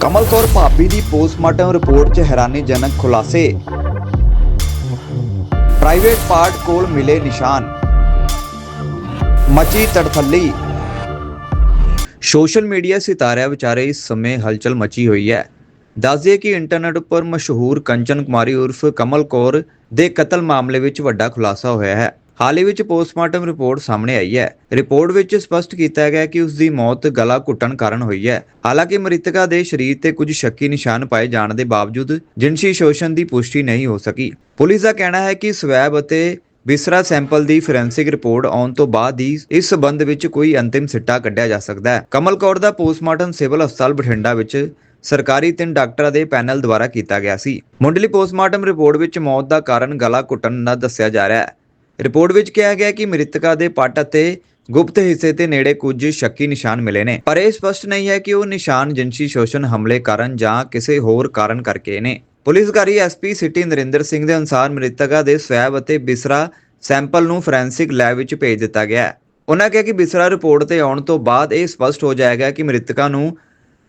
ਕਮਲ ਕੌਰ ਭਾਬੀ ਦੀ postmortem report 'ਚ ਹੈਰਾਨੀਜਨਕ ਖੁਲਾਸੇ। ਪ੍ਰਾਈਵੇਟ ਪਾਰਟ ਕੋਲ ਮਿਲੇ ਨਿਸ਼ਾਨ। ਮਚੀ ਤੜਫੱਲੀ। ਸੋਸ਼ਲ ਮੀਡੀਆ ਸਿਤਾਰਿਆਂ ਵਿਚਾਰੇ ਇਸ ਸਮੇਂ ਹਲਚਲ ਮਚੀ ਹੋਈ ਹੈ। ਦੱਸਦੇ ਕਿ ਇੰਟਰਨੈਟ ਉੱਪਰ ਮਸ਼ਹੂਰ ਕੰਚਨ ਕੁਮਾਰੀ ਉਰਫ ਕਮਲ ਕੌਰ ਦੇ ਕਤਲ ਮਾਮਲੇ ਵਿੱਚ ਵੱਡਾ ਖੁਲਾਸਾ ਹੋਇਆ ਹੈ। ਹਾਲ ਹੀ ਵਿੱਚ ਪੋਸਟਮਾਰਟਮ ਰਿਪੋਰਟ ਸਾਹਮਣੇ ਆਈ ਹੈ। ਰਿਪੋਰਟ ਵਿੱਚ ਸਪਸ਼ਟ ਕੀਤਾ ਗਿਆ ਕਿ ਉਸ ਦੀ ਮੌਤ ਗਲਾ ਘੁੱਟਣ ਕਾਰਨ ਹੋਈ ਹੈ। ਹਾਲਾਂਕਿ ਮ੍ਰਿਤਕਾ ਦੇ ਸਰੀਰ ਤੇ ਕੁਝ ਸ਼ੱਕੀ ਨਿਸ਼ਾਨ ਪਾਏ ਜਾਣ ਦੇ ਬਾਵਜੂਦ ਜਿਨਸੀ ਸ਼ੋਸ਼ਣ ਦੀ ਪੁਸ਼ਟੀ ਨਹੀਂ ਹੋ ਸਕੀ। ਪੁਲਿਸ ਦਾ ਕਹਿਣਾ ਹੈ ਕਿ ਸਵੈਬ ਅਤੇ ਬਿਸਰਾ ਸੈਂਪਲ ਦੀ ਫੋਰੈਂਸਿਕ ਰਿਪੋਰਟ ਆਉਣ ਤੋਂ ਬਾਅਦ ਹੀ ਇਸ ਸਬੰਧ ਵਿੱਚ ਕੋਈ ਅੰਤਿਮ ਸਿੱਟਾ ਕੱਢਿਆ ਜਾ ਸਕਦਾ ਹੈ। ਕਮਲ ਕੌਰ ਦਾ ਪੋਸਟਮਾਰਟਮ ਸਿਵਲ ਹਸਪਤਾਲ ਬਠਿੰਡਾ ਵਿੱਚ ਸਰਕਾਰੀ ਤਿੰਨ ਡਾਕਟਰਾਂ ਦੇ ਪੈਨਲ ਦੁਆਰਾ ਕੀਤਾ ਗਿਆ ਸੀ। ਮੁੰਡਲੀ ਪੋਸਟਮਾਰਟਮ ਰਿਪੋਰਟ ਵਿੱਚ ਮੌਤ ਦਾ ਕਾਰਨ ਗਲਾ ਘੁੱਟਣ ਦਾ ਦੱਸਿਆ ਜਾ ਰਿਹਾ ਹੈ। ਰਿਪੋਰਟ ਵਿੱਚ ਕਿਹਾ ਗਿਆ ਕਿ ਮ੍ਰਿਤਕਾ ਦੇ ਪੱਟ ਅਤੇ ਗੁਪਤ ਹਿੱਸੇ ਤੇ ਨੇੜੇ ਕੁਝ ਸ਼ੱਕੀ ਨਿਸ਼ਾਨ ਮਿਲੇ ਨੇ, ਪਰ ਇਹ ਸਪਸ਼ਟ ਨਹੀਂ ਹੈ ਕਿ ਉਹ ਨਿਸ਼ਾਨ ਜਿਨਸੀ ਸ਼ੋਸ਼ਣ ਹਮਲੇ ਕਾਰਨ ਜਾਂ ਕਿਸੇ ਹੋਰ ਕਾਰਨ ਕਰਕੇ ਨੇ। ਪੁਲਿਸ ਅਧਿਕਾਰੀ ਐਸਪੀ ਸਿਟੀ ਨਰਿੰਦਰ ਸਿੰਘ ਦੇ ਅਨੁਸਾਰ ਮ੍ਰਿਤਕਾ ਦੇ ਸਵੈਬ ਅਤੇ ਬਿਸਰਾ ਸੈਂਪਲ ਨੂੰ ਫੋਰੈਂਸਿਕ ਲੈਬ ਵਿੱਚ ਭੇਜ ਦਿੱਤਾ ਗਿਆ ਹੈ। ਉਹਨਾਂ ਕਿਹਾ ਕਿ ਬਿਸਰਾ ਰਿਪੋਰਟ ਤੇ ਆਉਣ ਤੋਂ ਬਾਅਦ ਇਹ ਸਪਸ਼ਟ ਹੋ ਜਾਏਗਾ ਕਿ ਮ੍ਰਿਤਕਾ ਨੂੰ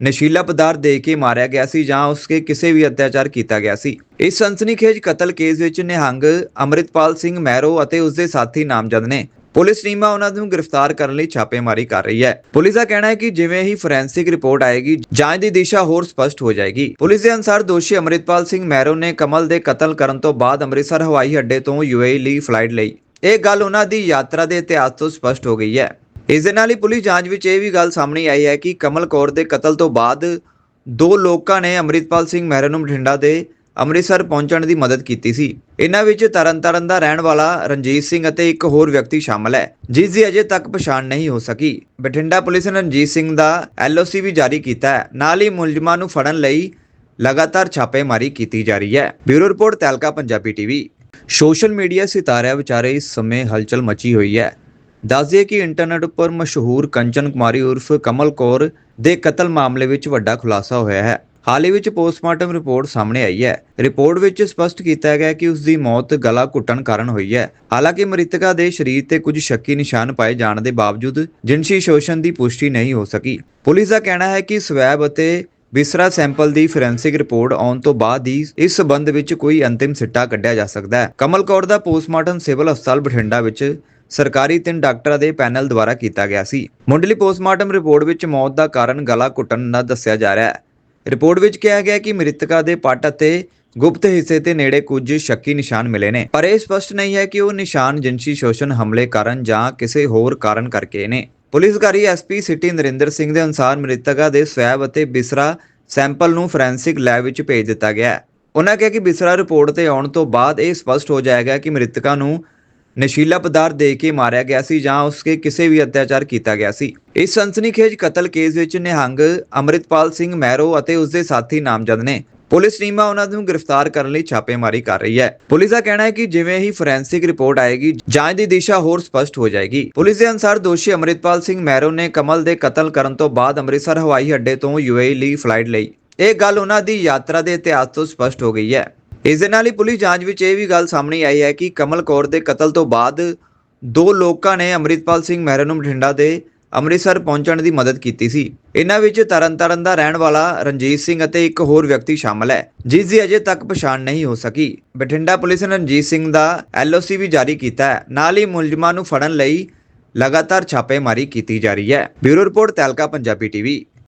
ਨਸ਼ੀਲਾ ਪਦਾਰਥ ਦੇ ਕੇ ਮਾਰਿਆ ਗਿਆ ਸੀ ਜਾਂ ਉਸਕੇ ਕਿਸੇ ਵੀ ਅਤਿਆਚਾਰ ਕੀਤਾ ਗਿਆ ਸੀ। ਇਸ ਸਨਸਨੀਖੇਜ ਕਤਲ ਕੇਸ ਵਿੱਚ ਨਿਹੰਗ ਅਮਰਿਤਪਾਲ ਸਿੰਘ ਮਹਿਰੋ ਅਤੇ ਉਸਦੇ ਸਾਥੀ ਨਾਮਜ਼ਦ ਨੇ ਪੁਲਿਸ ਟੀਮਾਂ ਉਹਨਾਂ ਨੂੰ ਗ੍ਰਿਫਤਾਰ ਕਰਨ ਲਈ ਛਾਪੇਮਾਰੀ ਕਰ ਰਹੀ ਹੈ। ਪੁਲਿਸ ਦਾ ਕਹਿਣਾ ਹੈ ਕਿ ਜਿਵੇਂ ਹੀ ਫੋਰੈਂਸਿਕ ਰਿਪੋਰਟ ਆਏਗੀ, ਜਾਂਚ ਦੀ ਦਿਸ਼ਾ ਹੋਰ ਸਪਸ਼ਟ ਹੋ ਜਾਏਗੀ। ਪੁਲਿਸ ਦੇ ਅਨੁਸਾਰ ਦੋਸ਼ੀ ਅਮਰਿਤਪਾਲ ਸਿੰਘ ਮਹਿਰੋ ਨੇ ਕਮਲ ਦੇ ਕਤਲ ਕਰਨ ਤੋਂ ਬਾਅਦ ਅੰਮ੍ਰਿਤਸਰ ਹਵਾਈ ਅੱਡੇ ਤੋਂ ਯੂਏਈ ਲਈ ਫਲਾਈਟ ਲਈ। ਇਹ ਗੱਲ ਉਹਨਾਂ ਦੀ ਯਾਤਰਾ ਦੇ ਇਤਿਹਾਸ ਤੋਂ ਸਪਸ਼ਟ ਹੋ ਗਈ ਹੈ। ਇਸ ਦੇ ਨਾਲ ਹੀ ਪੁਲਿਸ ਜਾਂਚ ਵਿੱਚ ਇਹ ਵੀ ਗੱਲ ਸਾਹਮਣੇ ਆਈ ਹੈ ਕਿ ਕਮਲ ਕੌਰ ਦੇ ਕਤਲ ਤੋਂ ਬਾਅਦ ਦੋ ਲੋਕਾਂ ਨੇ ਅਮਰਿਤਪਾਲ ਸਿੰਘ ਮਹਿਰਾ ਨੂੰ ਬਠਿੰਡਾ ਦੇ ਅੰਮ੍ਰਿਤਸਰ ਪਹੁੰਚਣ ਦੀ ਮਦਦ ਕੀਤੀ ਸੀ। ਇਹਨਾਂ ਵਿੱਚ ਤਰਨਤਾਰਨ ਦਾ ਰਹਿਣ ਵਾਲਾ ਰਣਜੀਤ ਸਿੰਘ ਅਤੇ ਇੱਕ ਹੋਰ ਵਿਅਕਤੀ ਸ਼ਾਮਲ ਹੈ, ਜਿਸ ਦੀ ਅਜੇ ਤੱਕ ਪਛਾਣ ਨਹੀਂ ਹੋ ਸਕੀ। ਬਠਿੰਡਾ ਪੁਲਿਸ ਨੇ ਰਣਜੀਤ ਸਿੰਘ ਦਾ ਐਲਓਸੀ ਵੀ ਜਾਰੀ ਕੀਤਾ ਹੈ। ਨਾਲ ਹੀ ਮੁਲਜ਼ਮਾਂ ਨੂੰ ਫੜਨ ਲਈ ਲਗਾਤਾਰ ਛਾਪੇਮਾਰੀ ਕੀਤੀ ਜਾ ਰਹੀ ਹੈ। ਬਿਊਰੋ ਰਿਪੋਰਟ ਤੈਲਕਾ, ਪੰਜਾਬੀ ਟੀਵੀ। ਸੋਸ਼ਲ ਮੀਡੀਆ ਸਿਤਾਰਿਆਂ ਵਿਚਾਰੇ ਇਸ ਸਮੇਂ ਹਲਚਲ ਮਚੀ ਹੋਈ ਹੈ। ਦੱਸਦੇ ਕਿ ਇੰਟਰਨੈਟ ਉੱਪਰ ਮਸ਼ਹੂਰ ਕੰਚਨ ਕੁਮਾਰੀ ਉਰਫ ਕਮਲ ਕੌਰ ਦੇ ਕਤਲ ਮਾਮਲੇ ਵਿੱਚ ਵੱਡਾ ਖੁਲਾਸਾ ਹੋਇਆ ਹੈ। ਹਾਲ ਵਿੱਚ ਪੋਸਟਮਾਰਟਮ ਰਿਪੋਰਟ ਸਾਹਮਣੇ ਆਈ ਹੈ। ਰਿਪੋਰਟ ਵਿੱਚ ਸਪਸ਼ਟ ਕੀਤਾ ਗਿਆ ਕਿ ਉਸ ਦੀ ਮੌਤ ਗਲਾ ਘੁੱਟਣ ਕਾਰਨ ਹੋਈ ਹੈ। ਹਾਲਾਂਕਿ ਮ੍ਰਿਤਕਾ ਦੇ ਸਰੀਰ ਤੇ ਕੁਝ ਸ਼ੱਕੀ ਨਿਸ਼ਾਨ ਪਾਏ ਜਾਣ ਦੇ ਬਾਵਜੂਦ ਜਿਨਸੀ ਸ਼ੋਸ਼ਣ ਦੀ ਪੁਸ਼ਟੀ ਨਹੀਂ ਹੋ ਸਕੀ। ਪੁਲਿਸ ਦਾ ਕਹਿਣਾ ਹੈ ਕਿ ਸਵੈਬ ਅਤੇ ਵਿਸਰਾ ਸੈਂਪਲ ਦੀ ਫੋਰੈਂਸਿਕ ਰਿਪੋਰਟ ਆਉਣ ਤੋਂ ਬਾਅਦ ਹੀ ਇਸ ਸਬੰਧ ਵਿੱਚ ਕੋਈ ਅੰਤਿਮ ਸਿੱਟਾ ਕੱਢਿਆ ਜਾ ਸਕਦਾ ਹੈ। ਕਮਲ ਕੌਰ ਦਾ ਪੋਸਟਮਾਰਟਮ ਸਿਵਲ ਹਸਪਤਾਲ ਬਠਿੰਡਾ ਵਿੱਚ ਸਰਕਾਰੀ ਤਿੰਨ ਡਾਕਟਰਾਂ ਦੇ ਪੈਨਲ ਦੁਆਰਾ ਕੀਤਾ ਗਿਆ ਸੀ। ਮੁੰਡਲੀ ਪੋਸਟਮਾਰਟਮ ਰਿਪੋਰਟ ਵਿੱਚ ਮੌਤ ਦਾ ਕਾਰਨ ਗਲਾ ਘੁੱਟਣ ਦਾ ਦੱਸਿਆ ਜਾ ਰਿਹਾ ਹੈ। ਰਿਪੋਰਟ ਵਿੱਚ ਕਿਹਾ ਗਿਆ ਕਿ ਮ੍ਰਿਤਕਾ ਦੇ ਪੱਟ ਅਤੇ ਗੁਪਤ ਹਿੱਸੇ ਤੇ ਨੇੜੇ ਕੁਝ ਸ਼ੱਕੀ ਨਿਸ਼ਾਨ ਮਿਲੇ ਨੇ, ਪਰ ਇਹ ਸਪਸ਼ਟ ਨਹੀਂ ਹੈ ਕਿ ਉਹ ਨਿਸ਼ਾਨ ਜਿਨਸੀ ਸ਼ੋਸ਼ਣ ਹਮਲੇ ਕਾਰਨ ਜਾਂ ਕਿਸੇ ਹੋਰ ਕਾਰਨ ਕਰਕੇ ਨੇ। ਪੁਲਿਸ ਅਧਿਕਾਰੀ ਐਸਪੀ ਸਿਟੀ ਨਰਿੰਦਰ ਸਿੰਘ ਦੇ ਅਨੁਸਾਰ ਮ੍ਰਿਤਕਾ ਦੇ ਸਵੈਬ ਅਤੇ ਬਿਸਰਾ ਸੈਂਪਲ ਨੂੰ ਫੋਰੈਂਸਿਕ ਲੈਬ ਵਿੱਚ ਭੇਜ ਦਿੱਤਾ ਗਿਆ ਹੈ। ਉਹਨਾਂ ਕਿਹਾ ਕਿ ਬਿਸਰਾ ਰਿਪੋਰਟ ਤੇ ਆਉਣ ਤੋਂ ਬਾਅਦ ਇਹ ਸਪਸ਼ਟ ਹੋ ਜਾਏਗਾ ਕਿ ਮ੍ਰਿਤਕਾ ਨੂੰ ਨਸ਼ੀਲਾ ਪਦਾਰਥ ਦੇ ਕੇ ਮਾਰਿਆ ਗਿਆ ਸੀ ਜਾਂ ਉਸਕੇ ਕਿਸੇ ਵੀ ਅਤਿਆਚਾਰ ਕੀਤਾ ਗਿਆ ਸੀ। ਇਸ ਸਨਸਨੀਖੇਜ ਕਤਲ ਕੇਸ ਵਿੱਚ ਨਿਹੰਗ, ਅਮਰਿਤਪਾਲ ਸਿੰਘ ਮਹਿਰੋ ਅਤੇ ਉਸਦੇ ਸਾਥੀ ਨਾਮਜ਼ਦ ਨੇ ਪੁਲਿਸ ਟੀਮਾਂ ਉਹਨਾਂ ਨੂੰ ਗ੍ਰਿਫਤਾਰ ਕਰਨ ਲਈ ਛਾਪੇਮਾਰੀ ਕਰ ਰਹੀ ਹੈ। ਪੁਲਿਸ ਦਾ ਕਹਿਣਾ ਹੈ ਕਿ ਜਿਵੇਂ ਹੀ ਫੋਰੈਂਸਿਕ ਰਿਪੋਰਟ ਆਏਗੀ, ਜਾਂਚ ਦੀ ਦਿਸ਼ਾ ਹੋਰ ਸਪਸ਼ਟ ਹੋ ਜਾਏਗੀ। ਪੁਲਿਸ ਦੇ ਅਨੁਸਾਰ ਦੋਸ਼ੀ ਅਮਰਿਤਪਾਲ ਸਿੰਘ ਮਹਿਰੋ ਨੇ ਕਮਲ ਦੇ ਕਤਲ ਕਰਨ ਤੋਂ ਬਾਅਦ ਅੰਮ੍ਰਿਤਸਰ ਹਵਾਈ ਅੱਡੇ ਤੋਂ ਯੂਏਈ ਲਈ ਫਲਾਈਟ ਲਈ। ਇਹ ਗੱਲ ਉਹਨਾਂ ਦੀ ਯਾਤਰਾ ਦੇ ਇਤਿਹਾਸ ਤੋਂ ਸਪਸ਼ਟ ਹੋ ਗਈ ਹੈ। ਇਸ ਦੇ ਨਾਲ ਹੀ ਪੁਲਿਸ ਜਾਂਚ ਵਿੱਚ ਇਹ ਵੀ ਗੱਲ ਸਾਹਮਣੇ ਆਈ ਹੈ ਕਿ ਕਮਲ ਕੌਰ ਦੇ ਕਤਲ ਤੋਂ ਬਾਅਦ ਦੋ ਲੋਕਾਂ ਨੇ ਅਮਰਿਤਪਾਲ ਸਿੰਘ ਮਹਿਰਾ ਨੂੰ ਬਠਿੰਡਾ ਦੇ ਅੰਮ੍ਰਿਤਸਰ ਪਹੁੰਚਣ ਦੀ ਮਦਦ ਕੀਤੀ ਸੀ। ਇਹਨਾਂ ਵਿੱਚ ਤਰਨਤਾਰਨ ਦਾ ਰਹਿਣ ਵਾਲਾ ਰਣਜੀਤ ਸਿੰਘ ਅਤੇ ਇੱਕ ਹੋਰ ਵਿਅਕਤੀ ਸ਼ਾਮਲ ਹੈ, ਜਿਸ ਦੀ ਅਜੇ ਤੱਕ ਪਛਾਣ ਨਹੀਂ ਹੋ ਸਕੀ। ਬਠਿੰਡਾ ਪੁਲਿਸ ਨੇ ਰਣਜੀਤ ਸਿੰਘ ਦਾ ਐਲਓਸੀ ਵੀ ਜਾਰੀ ਕੀਤਾ ਹੈ। ਨਾਲ ਹੀ ਮੁਲਜ਼ਮਾਂ ਨੂੰ ਫੜਨ ਲਈ ਲਗਾਤਾਰ ਛਾਪੇਮਾਰੀ ਕੀਤੀ ਜਾ ਰਹੀ ਹੈ। ਬਿਊਰੋ ਰਿਪੋਰਟ ਤੈਲਕਾ, ਪੰਜਾਬੀ ਟੀਵੀ।